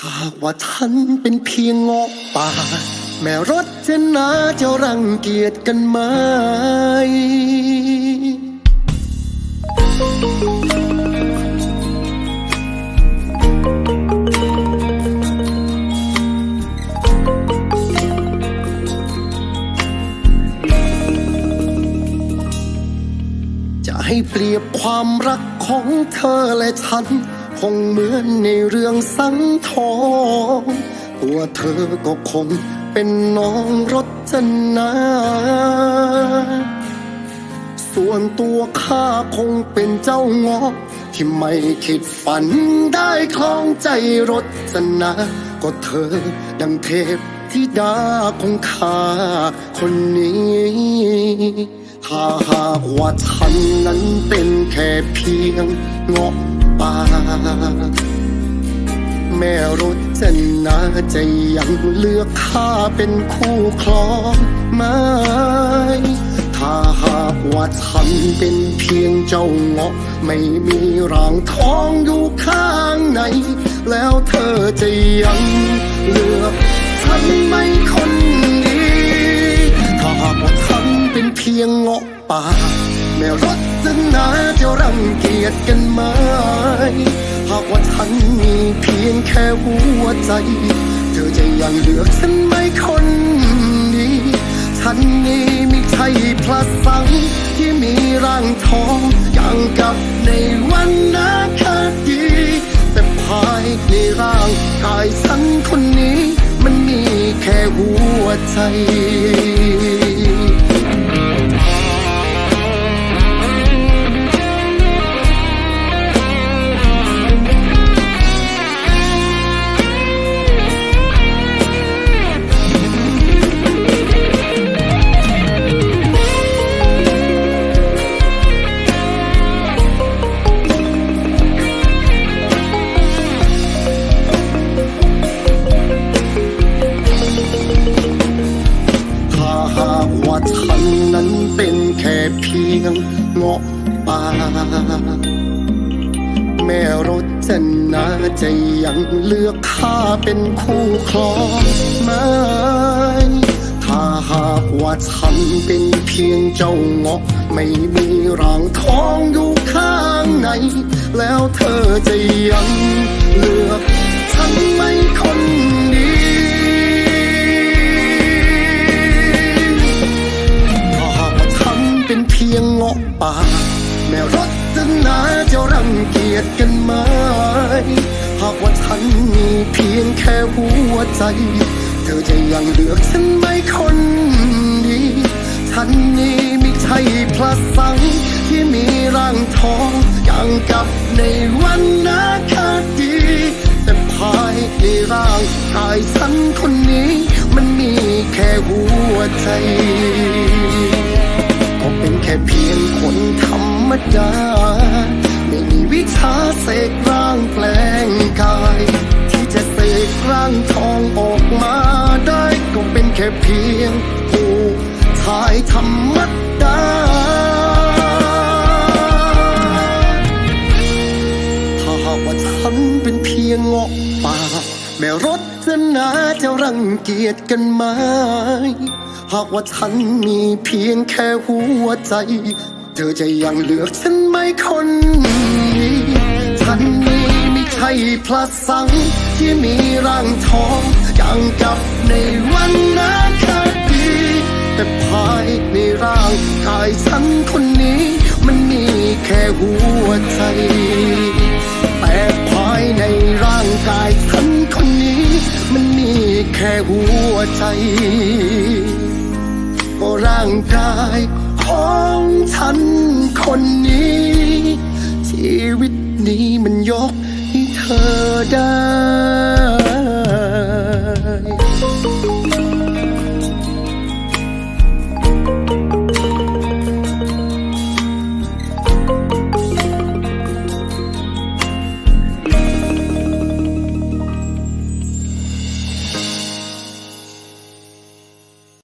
ถ้าหากว่าฉันเป็นเพียงเงาะป่า แม่รถเจะนาจะรังเกียจกันไหม จะให้เปรียบความรักของเธอและฉัน คงเหมือนในเรื่องสังทองตัวเธอก็คงเป็นน้องรจนา ส่วนตัวข้าคงเป็นเจ้าเงาะที่ไม่คิดฝันได้คล้องใจรจนา ก็เธอดังเทพธิดาของข้าคนนี้ ถ้าหากว่าฉันนั้นเป็นแค่เพียงเงาะ ป่าแม่รถจะนาจะยังเลือกข้าเป็นคู่ครองไหมถ้าหากว่าฉันเป็นเพียงเจ้าเงาะ ไม่มีร่างทองอยู่ข้างใน แล้วเธอจะยังเลือกฉันไม่คนดี ถ้าหากว่าฉันเป็นเพียงเงาะป่า แม่รถจะนาจะรังเกียจกันไหมหากว่าฉันมีเพียงแค่หัวใจ เธอจะยังเลือกฉันไหมคนดีฉันนี้ไม่ใช่พระสังฆ์ที่มีร่างทองอย่างกับในวันนาคดีแต่ภายในร่างกายฉันคนนี้ มันมีแค่หัวใจ แม่รถจะนาจะยังเลือกข้าเป็นคู่ครองไหมถ้าหากว่าฉันเป็นเพียงเจ้าเงาะไม่มีร่างทองอยู่ข้างในแล้วเธอจะยังเลือกฉันไม่คนดีถ้าหากว่าฉันเป็นเพียงเงาะป่า แม่รถจะนาจะรังเกียจกันไหมหากว่าฉันมีเพียงแค่หัวใจ เธอจะยังเลือกฉันไหมคนดีฉันนี้ไม่ใช่พระสังฆ์ที่มีร่างทองอย่างกับในวันนาคดีแต่ภายในร่างกายฉันคนนี้ มันมีแค่หัวใจ ก็เป็นแค่เพียงคนธรรม มดา ไม่มีวิชาเสกร่างแปลงกาย ที่จะเสกร่างทองออกมาได้ก็เป็นแค่เพียงผู้ชายธรรมดาถ้าหากว่าฉันเป็นเพียงเงาะป่าแม่รถจะนาจะรังเกียจกันไหมหากว่าฉันมีเพียงแค่หัวใจ ธอจะยังเลือกฉันไหมคนนี้ฉันนี้ไม่ใช่พระสังที่มีร่างทองอย่างกับในวันนาคดีแต่ภายในร่างกายฉันคนนี้ มันมีแค่หัวใจแต่ภายในร่างกายฉันคนนี้ มันมีแค่หัวใจก็ร่างกายของ คนนี้ ชีวิตนี้มันยกให้เธอได้